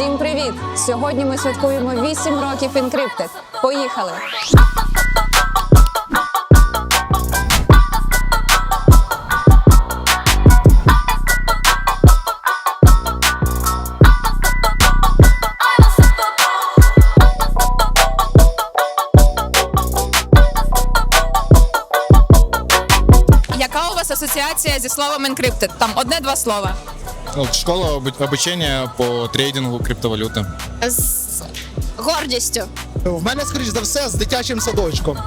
Всім привіт! Сьогодні ми святкуємо 8 років Encrypted. Поїхали! Яка у вас асоціація зі словом encrypted? Там одне-два слова. Ну, Школа обу- обучення по трейдингу криптовалюти. З гордістю. В мене, скоріш за все, з дитячим садочком.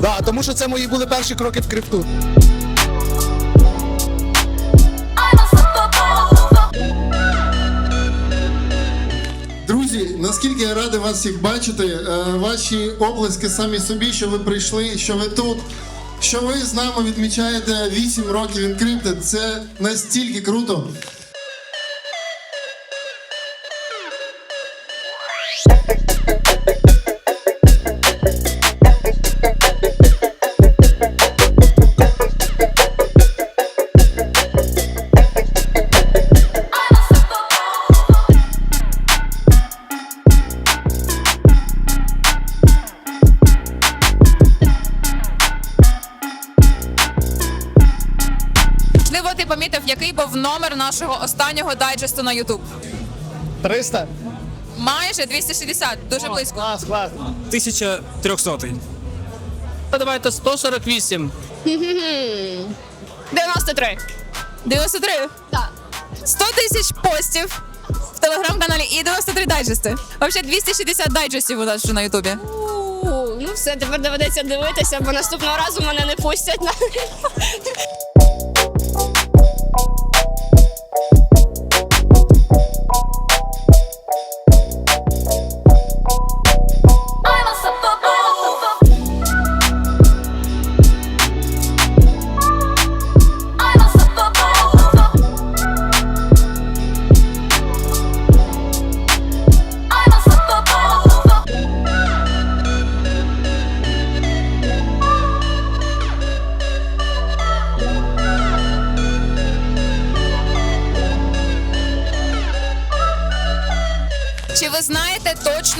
Да, тому що це мої були перші кроки в крипту. Друзі, наскільки я радий вас всіх бачити, Е, ваші облески самі собі, що ви прийшли, що ви тут, що ви з нами відмічаєте 8 років Encrypted, це настільки круто. Помітив, який був номер нашого останнього дайджесту на YouTube? 300? Майже 260, дуже близько. Клас, клас. 1300. Давайте 148. 93. 93? Так. 100 тисяч постів в телеграм-каналі і 93 дайджести. Взагалі 260 дайджестів у нас вже на Ютубі. Ну все, тепер доведеться дивитися, бо наступного разу мене не пустять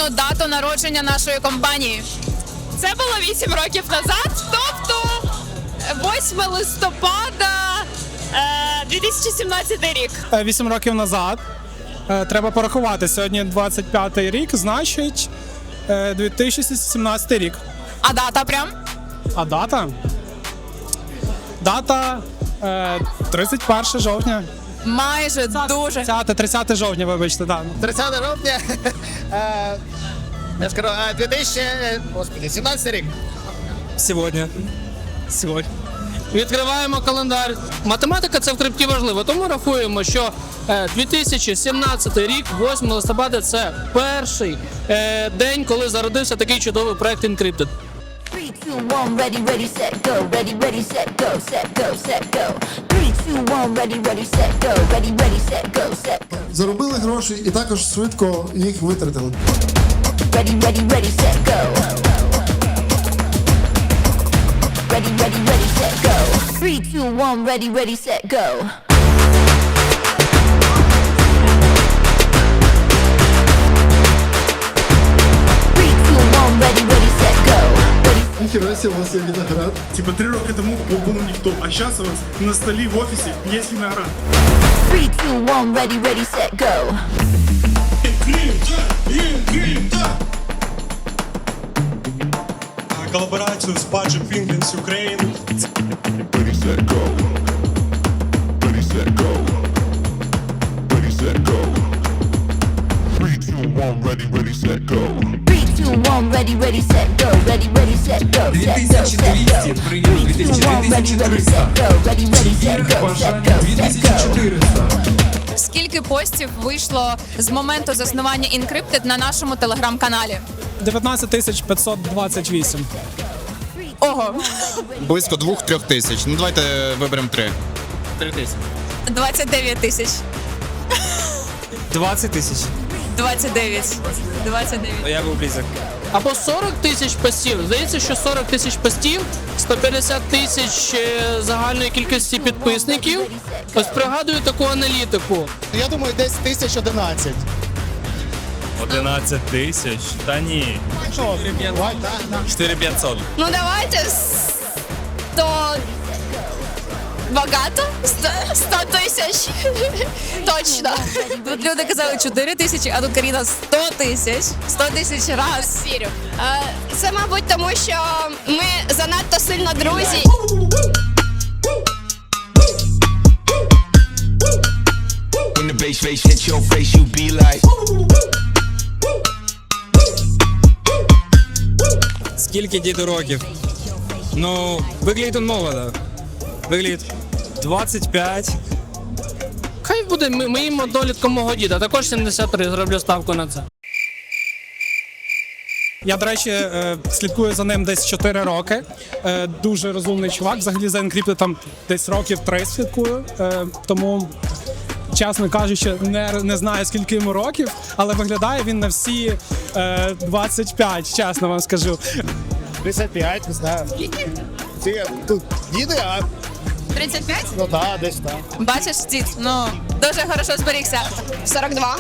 точну дату народження нашої компанії? Це було 8 років назад, тобто 8 листопада е, 2017 рік. Е, Вісім років назад. Е, Треба порахувати. Сьогодні 25-й рік, значить е, 2017 рік. А дата прям? А дата? Дата е, 31 жовтня. Майже дуже. 30, 30 жовтня, вибачте, так. 30 жовтня. Е, Я скажу, е, 2000, е, господи, 17 рік. Сьогодні. Сьогодні. Відкриваємо календар. Математика це в крипті важливо, тому рахуємо, що е, 2017 рік, 8 листопада, це перший е, день, коли зародився такий чудовий проект Encrypted. Three, two, one, ready, ready, set, go. Ready, ready, set, go. Set, go, set, go. Заробили гроші і також швидко їх витратили. Ready, ready, ready, set, go. Ready, ready, ready, set, go. Three, two, one, ready, ready, set, go. Three, two, one, ready, ready, set, go. Ready, Ніхера себе, у вас є виноград. Типа три роки тому був ніхто, а зараз у вас на столі в офісі є виноград. Three, two, one, ready, ready, set, go. Колаборацію з Budget Penguins Ukraine. Ready, set, go. Ready, set, go. Ready, set, go. Three, two, one, ready, ready, set, go. Three, two, one, ready, ready, set, go. Ready, ready, set, go. Set, go, set, go. Three, two, ready, ready, set, go. Ready, ready, set, go. Set, go, set, go. Скільки постів вийшло з моменту заснування Encrypted на нашому телеграм-каналі? 19 тисяч 528. Ого, Близько 2-3 тисяч. Ну давайте виберемо 3. 3 тисячі. 29 тисяч. 20 тисяч. 29. 29. Я був близьок. Або 40 тисяч постів. Здається, що 40 тисяч постів, 150 тисяч е, загальної кількості підписників. Ось пригадую таку аналітику. Я думаю, десь 1011. 11 тисяч? Та ні. 4500. Ну давайте 100... Багато? 100 100 тисяч. Точно. Тут люди казали 4 тисячі, а тут Каріна 100 тисяч. 100 тисяч раз. Вірю. Е, Це, мабуть, тому що ми занадто сильно друзі. When the bass face hit your face, you be like. Скільки діду років? Ну, виглядить он молодо. Виглядить 25. Хай буде м- моїм однолітком мого діда, також 73, зроблю ставку на це. Я, до речі, е, слідкую за ним десь 4 роки. Е, Дуже розумний чувак. Взагалі за Encrypted там десь років 3 слідкую. Е, Тому, чесно кажучи, не, не знаю скільки йому років, але виглядає він на всі е, 25, чесно вам скажу. 35, не знаю. Ці тут діди, а 35? ну так, десь так. Бачиш, дід, ну дуже хорошо зберігся. 42.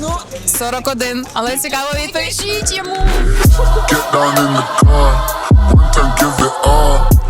Ну, 41. Але цікаво відповідь. Пишіть йому. Get down in the car. One time, give it all.